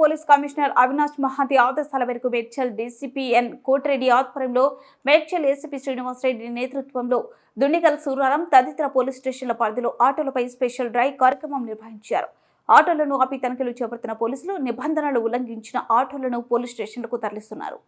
Police commissioner Avinash Mahanti ఆదేశాల మేరకు మేడ్చల్ డీసీపీఎన్ కోటిరెడ్డి ఆధ్వర్యంలో మేడ్చల్ ఏసీపీ శ్రీనివాసరెడ్డి నేతృత్వంలో దుండిగల్ సూరారం తదితర పోలీస్ స్టేషన్ల పరిధిలో ఆటోలపై స్పెషల్ డ్రైవ్ కార్యక్రమం నిర్వహించారు. ఆటోలను ఆపి తనిఖీలు చేపడుతున్న పోలీసులు నిబంధనలు ఉల్లంఘించిన ఆటోలను పోలీస్ స్టేషన్లకు తరలిస్తున్నారు.